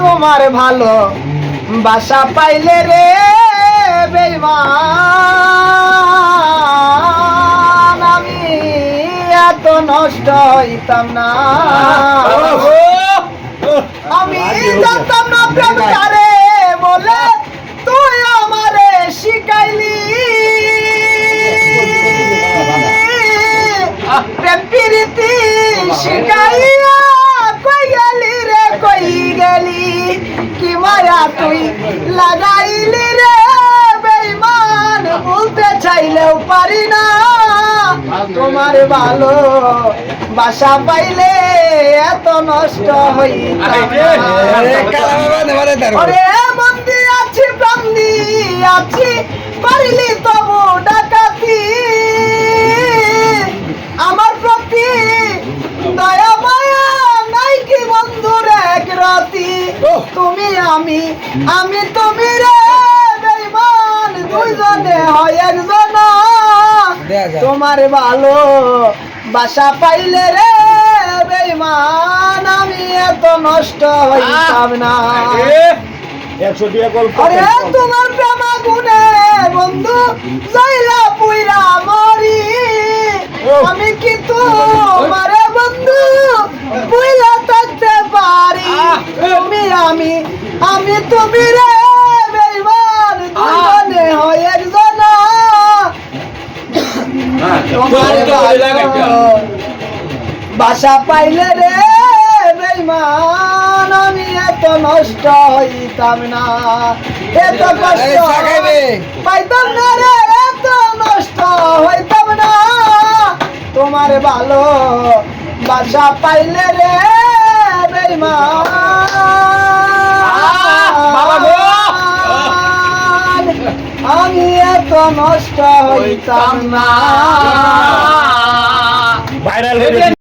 তোমার ভালো বাসা পাইলে রে বেইমান। আমি এত নষ্ট হইতাম না। আমি জানতাম না লাগাইলি রে বেইমান বলতে চাইলেও পারি না তোমার ভালো বাসা পাইলে এত নষ্ট হইতাম আছি প্রান্দি আছি পারিলি তবু তুমি আমি আমি তুমি রে বেইমান দুইজনে হয় একজন। তোমার ভালো বাসা পাইলে রে বেইমান আমি এত নষ্ট হইতাম না। একশো দিয়ে গল্প আরে তোমার প্রেমা গুনে বন্ধু যাইলা পুইরা মরি আমি কি তোমার বন্ধু পুইলা থাকতে পারি তুমি আমি আমি তুমি রে বেইমান দুজনে হয় একজন। বাসা পাইলে রে বেইমান আমি এত নষ্ট হইতাম না। এত কষ্ট পাইতাম না রে এত নষ্ট হইতাম না। তোমার ভালো বাসা পাইলে রে বেইমান নষ্ট হইতাম না। ভাইরাল